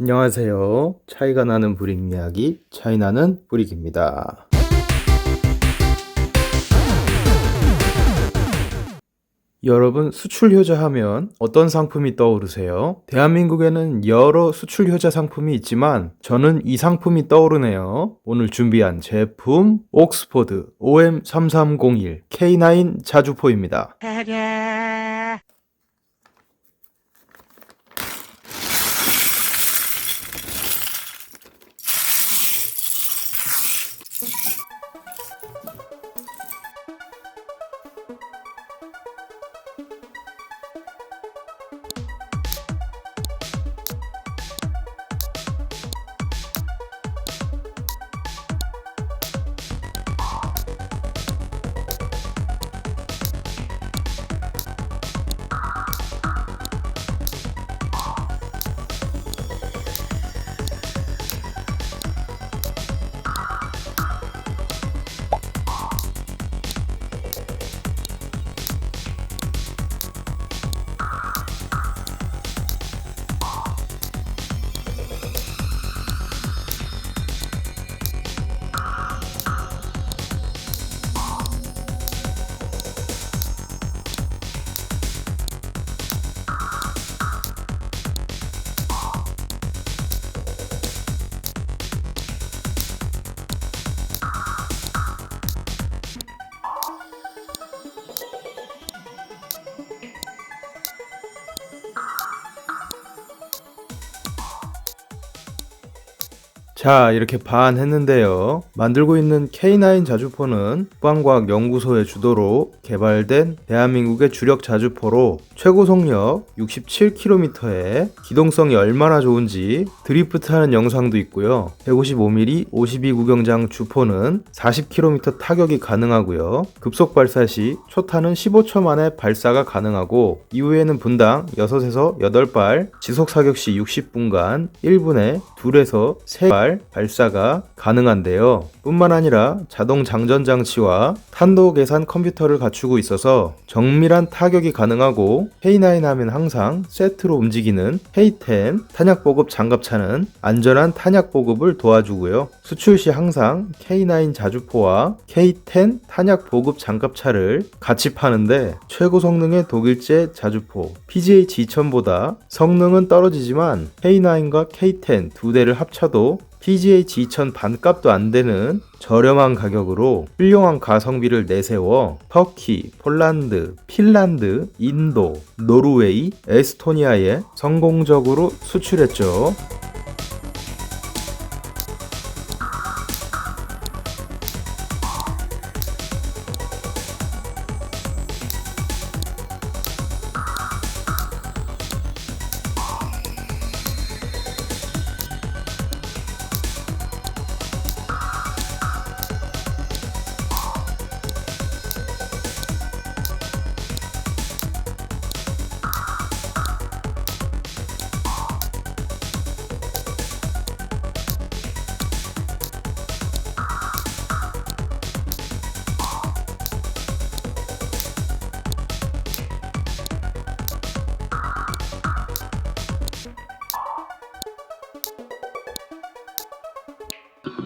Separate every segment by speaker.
Speaker 1: 안녕하세요. 차이가 나는 브릭 이야기 차이나는 브릭입니다. 여러분 수출 효자 하면 어떤 상품이 떠오르세요? 대한민국에는 여러 수출 효자 상품이 있지만 저는 이 상품이 떠오르네요. 오늘 준비한 제품 옥스포드 OM3301 K9 자주포입니다. 자, 이렇게 반 했는데요. 만들고 있는 K9 자주포는 국방과학연구소의 주도로 개발된 대한민국의 주력 자주포로 최고 속력 67km에 기동성이 얼마나 좋은지 드리프트하는 영상도 있고요. 155mm 52구경장 주포는 40km 타격이 가능하고요. 급속 발사 시 초타는 15초 만에 발사가 가능하고 이후에는 분당 6에서 8발, 지속 사격 시 60분간 1분에 2에서 3발 발사가 가능한데요. 뿐만 아니라 자동 장전 장치와 탄도 계산 컴퓨터를 갖추고 있어서 정밀한 타격이 가능하고 K9 하면 항상 세트로 움직이는 K10 탄약 보급 장갑차는 안전한 탄약 보급을 도와주고요. 수출 시 항상 K9 자주포와 K10 탄약 보급 장갑차를 같이 파는데 최고 성능의 독일제 자주포 PGH 2000보다 성능은 떨어지지만 K9과 K10 두 대를 합쳐도 PGH 2000 반값도 안 되는 저렴한 가격으로 훌륭한 가성비를 내세워 터키, 폴란드, 핀란드, 인도, 노르웨이, 에스토니아에 성공적으로 수출했죠.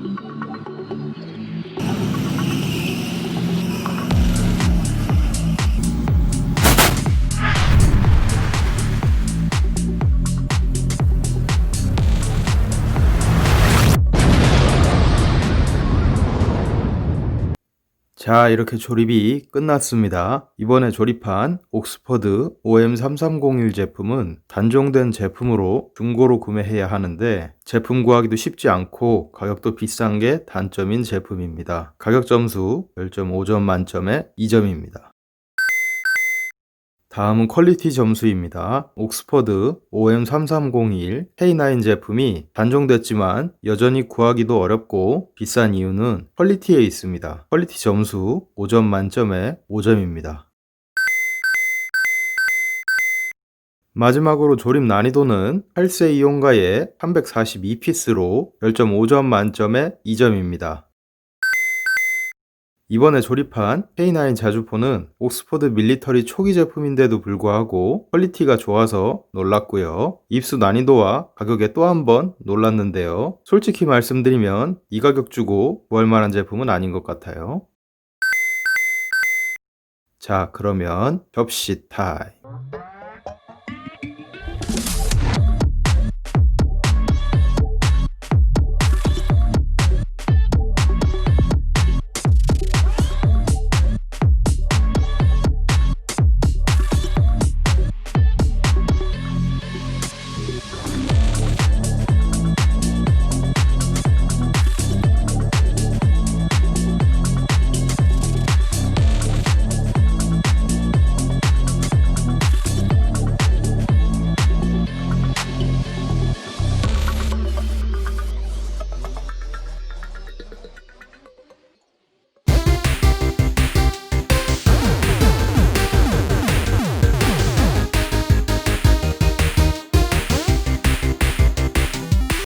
Speaker 1: thank you 자, 이렇게 조립이 끝났습니다. 이번에 조립한 옥스퍼드 OM3301 제품은 단종된 제품으로 중고로 구매해야 하는데 제품 구하기도 쉽지 않고 가격도 비싼 게 단점인 제품입니다. 가격 점수 10점 5점 만점에 2점입니다. 다음은 퀄리티 점수입니다. 옥스퍼드 OM3301 K9 제품이 단종됐지만 여전히 구하기도 어렵고 비싼 이유는 퀄리티에 있습니다. 퀄리티 점수 5점 만점에 5점입니다. 마지막으로 조립 난이도는 8세 이용가의 342피스로 10.5점 만점에 2점입니다. 이번에 조립한 K9 자주포는 옥스퍼드 밀리터리 초기 제품인데도 불구하고 퀄리티가 좋아서 놀랐고요. 입수 난이도와 가격에 또 한 번 놀랐는데요. 솔직히 말씀드리면 이 가격 주고 구할 만한 제품은 아닌 것 같아요. 자, 그러면 접시 타임.